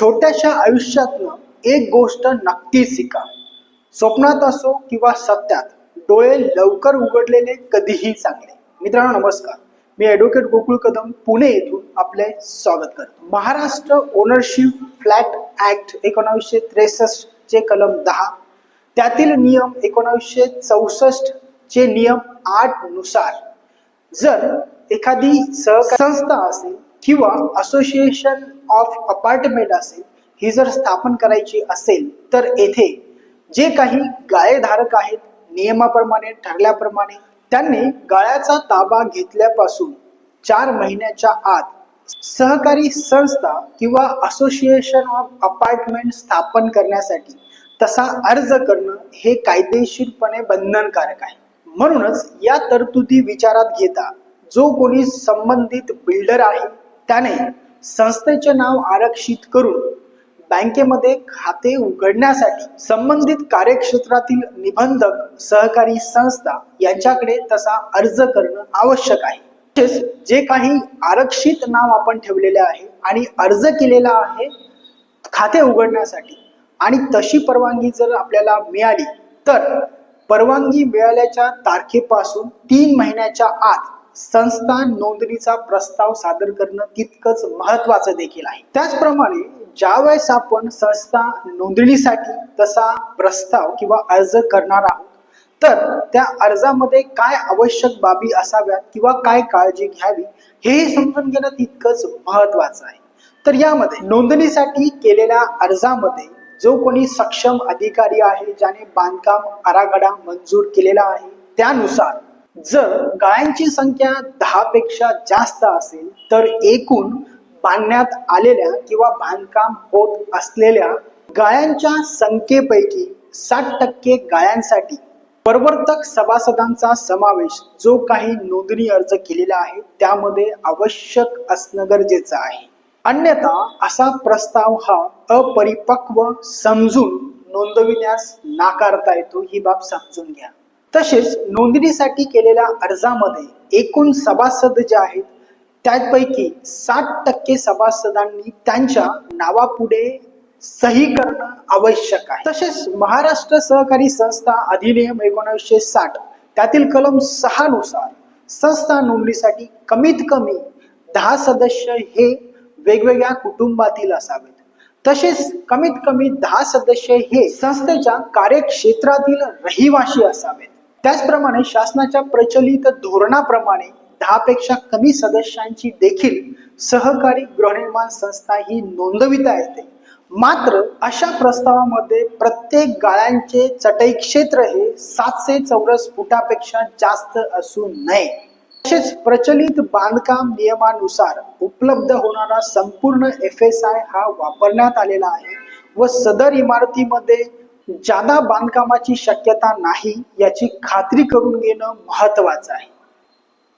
छोट्याशा आयुष्यातनं एक गोष्ट नक्कीच शिका. स्वप्नात असो किंवा सत्यात डोळे लवकर उघडलेले कधीही चांगले. मित्रांनो नमस्कार. मी ॲडव्होकेट गोकुळ कदम पुणे येथून आपले स्वागत करतो. महाराष्ट्र ओनरशिप फ्लॅट ऍक्ट एकोणावीसशे त्रेसष्ट चे कलम दहा. त्यातील नियम एकोणावीसशे चौसष्ट चे नियम आठनुसार. जर एखादी सहकार संस्था असेल किंवा असोसिएशन ऑफ अपार्टमेंट असेल ही जर स्थापन करायची असेल तर येथे जे काही गाळेधारक आहेत नियमाप्रमाणे ठरल्याप्रमाणे त्यांनी गाळ्याचा ताबा घेतल्यापासून चार महिन्याच्या आत सहकारी संस्था किंवा असोसिएशन ऑफ अपार्टमेंट स्थापन करण्यासाठी तसा अर्ज करणं हे कायदेशीरपणे बंधनकारक आहे. म्हणूनच या तरतुदी विचारात घेता जो कोणी संबंधित बिल्डर आहे त्याने संस्थेचे नाव आरक्षित करून बँकेमध्ये खाते उघडण्यासाठी संबंधित कार्यक्षेत्रातील निबंधक सहकारी संस्था यांच्याकडे तसा अर्ज करणं आवश्यक आहे. तसेच जे काही आरक्षित नाव आपण ठेवलेले आहे आणि अर्ज केलेला आहे खाते उघडण्यासाठी आणि तशी परवानगी जर आपल्याला मिळाली तर परवानगी मिळाल्याच्या तारखेपासून तीन महिन्याच्या आत संस्था नोंदणीचा प्रस्ताव सादर करणं तितकंच महत्वाचं देखील आहे. त्याचप्रमाणे ज्यावेळेस आपण संस्था नोंदणीसाठी तसा प्रस्ताव किंवा अर्ज करणार आहोत तर त्या अर्जामध्ये काय आवश्यक बाबी असाव्यात किंवा काय काळजी घ्यावी हेही समजून घेणं तितकंच महत्वाचं आहे. तर यामध्ये नोंदणीसाठी केलेल्या अर्जामध्ये जो कोणी सक्षम अधिकारी आहे ज्याने बांधकाम आराखडा मंजूर केलेला आहे त्यानुसार जर गायांची संख्या दहा पेक्षा जास्त असेल तर एकूण बांधण्यात आलेल्या किंवा बांधकाम होत असलेल्या गायांच्या संख्येपैकी साठ टक्के गायांसाठी प्रवर्तक सभासदांचा समावेश जो काही नोंदणी अर्ज केलेला आहे त्यामध्ये आवश्यक असणं गरजेचं आहे. अन्यथा असा प्रस्ताव हा अपरिपक्व समजून नोंदविण्यास नाकारता येतो ही बाब समजून घ्या. तसेच नोंदणीसाठी केलेल्या अर्जामध्ये एकूण सभासद जे आहेत त्यापैकी साठ टक्के सभासदांनी त्यांच्या नावापुढे सही करणं आवश्यक आहे. तसेच महाराष्ट्र सहकारी संस्था अधिनियम एकोणीसशे साठ त्यातील कलम सहा नुसार संस्था नोंदणीसाठी कमीत कमी दहा सदस्य हे वेगवेगळ्या कुटुंबातील असावेत. तसेच कमीत कमी दहा सदस्य हे संस्थेच्या कार्यक्षेत्रातील रहिवाशी असावेत. त्याचप्रमाणे शासनाच्या प्रचलित धोरणाप्रमाणे दहापेक्षा कमी सदस्यांची देखील सहकारी गृहनिर्माण संस्था ही नोंदविता येते. मात्र अशा प्रस्तावामध्ये प्रत्येक गाळ्यांचे चटई क्षेत्र हे सातशे चौरस फुटापेक्षा जास्त असू नये. तसेच प्रचलित बांधकाम नियमानुसार उपलब्ध होणारा संपूर्ण एफ एस आय हा वापरण्यात आलेला आहे व सदर इमारतीमध्ये जादा बांधकामाची शक्यता नाही याची खात्री करून घेणं महत्वाचं आहे.